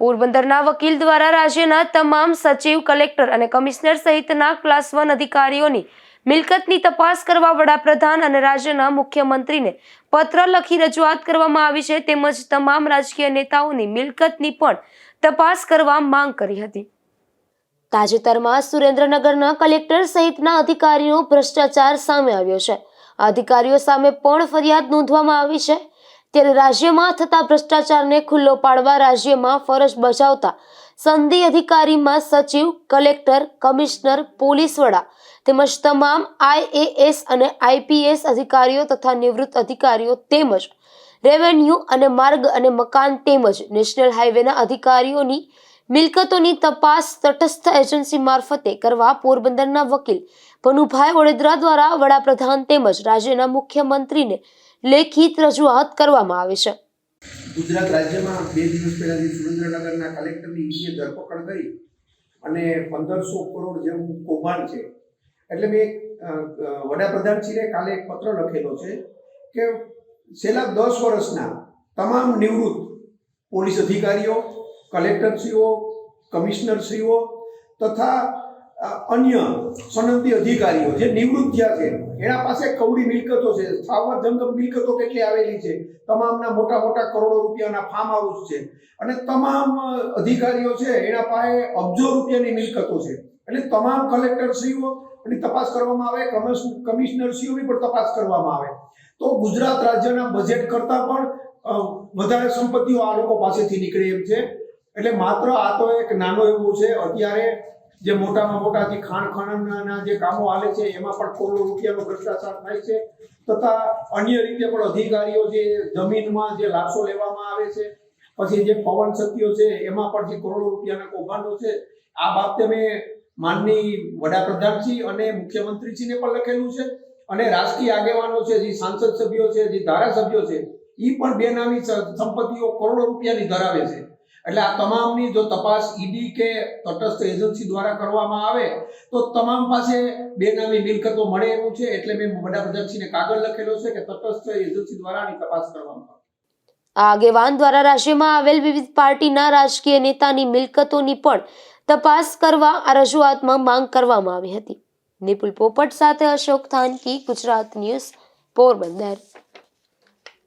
પોરબંદરના વકીલ દ્વારા રાજ્યના તમામ સચિવ, કલેક્ટર અને કમિશનર સહિતના ક્લાસ વન અધિકારીઓની મિલકતની તપાસ કરવા વડાપ્રધાન અને રાજ્યના મુખ્યમંત્રીને પત્ર લખી રજૂઆત કરવામાં આવી છે. તેમજ તમામ રાજકીય નેતાઓની મિલકતની પણ તપાસ કરવા માંગ કરી હતી. તાજેતરમાં સુરેન્દ્રનગરના કલેક્ટર સહિતના અધિકારીઓ ભ્રષ્ટાચાર સામે આવ્યો છે. અધિકારીઓ સામે પણ ફરિયાદ નોંધવામાં આવી છે. ત્યારે રાજ્યમાં થતા ભ્રષ્ટાચારને ખુલ્લો પાડવા રાજ્યમાં ફરજ બજાવતા સંધિ અધિકારીમાં સચિવ, કલેક્ટર, કમિશનર, પોલીસ વડા તેમજ તમામ આઈએએસ અને આઈપીએસ અધિકારીઓ તથા નિવૃત્ત અધિકારીઓ તેમજ રેવન્યુ અને માર્ગ અને મકાન તેમજ નેશનલ હાઈવેના અધિકારીઓની મિલકતોની તપાસ તટસ્થ એજન્સી મારફતે કરવા પોરબંદરના વકીલ ભનુભાઈ વડોદરા દ્વારા વડાપ્રધાન તેમજ રાજ્યના મુખ્યમંત્રીને લેખિત રજૂઆત કરવામાં આવી છે. ગુજરાત રાજ્યમાં બે દિવસ પહેલાથી સુરેન્દ્રનગરના કલેક્ટરની ઈડીએ ધરપકડ કરી અને પંદરસો કરોડ જેવું કૌભાંડ છે. એટલે મેં વડાપ્રધાન વડાપ્રધાનશ્રીને કાલે એક પત્ર લખેલો છે કે છેલ્લા દસ વર્ષના તમામ નિવૃત્ત પોલીસ અધિકારીઓ, કલેક્ટરશ્રીઓ, કમિશનરશ્રીઓ તથા અન્ય સનદી અધિકારીઓ જે નિવૃત્ત થયા છે, એના પાસે કવડી મિલકતો છે. સ્થાવર જંગમ મિલકતો કેટલી આવેલી છે? તમામના મોટા મોટા કરોડો રૂપિયાના ફાર્મ હાઉસ છે. અને તમામ અધિકારીઓ છે, એના પાસે અબજો રૂપિયાની મિલકતો છે. એટલે તમામ કલેક્ટરશ્રીઓ, એની તપાસ કરવામાં આવે કમિશ- કમિશનરશ્રીઓની પણ તપાસ કરવામાં આવે. તો ગુજરાત રાજ્યના બજેટ કરતાં પણ વધારે સંપત્તિઓ આ લોકો પાસેથી નીકળે એમ છે. એટલે માત્ર આ તો એક નાનો એવું છે. અત્યારે જે મોટામાં મોટા જે ખાણ ખનનના જે કામો હાલે છે, એમાં પણ કરોડો રૂપિયાનો ભ્રષ્ટાચાર થાય છે. તથા અન્ય રીતે પણ અધિકારીઓ જે જમીનમાં જે લાશો લેવામાં આવે છે, પછી જે પવન શક્તિઓ છે, એમાં પણ જે કરોડો રૂપિયાના કૌભાંડો છે, આ બાબતે મેં માનની વડાપ્રધાનશ્રી અને મુખ્યમંત્રીશ્રીને પણ લખેલું છે. અને રાજકીય આગેવાનો છે, જે સાંસદ સભ્યો છે, જે ધારાસભ્યો છે એ પણ બેનામી સંપત્તિઓ કરોડો રૂપિયાની ધરાવે છે. એટલે આ તમામની જો તપાસ ઈડી કે તટસ્થ એજન્સી દ્વારા કરવામાં આવે, તો તમામ પાસે બેનામી મિલકતો મળે એવું છે, એટલે મેં વડાપ્રધાનશ્રીને કાગળ લખેલો છે કે તટસ્થ એજન્સી દ્વારા આની તપાસ કરવામાં આ આગેવાન દ્વારા રાજ્યમાં આવેલ વિવિધ પાર્ટીના રાજકીય નેતાની મિલકતોની પણ તપાસ કરવા આ રજૂઆતમાં માંગ કરવામાં આવી હતી. નિપુલ પોપટ સાથે અશોક થાનકી, ગુજરાત ન્યૂઝ, પોરબંદર.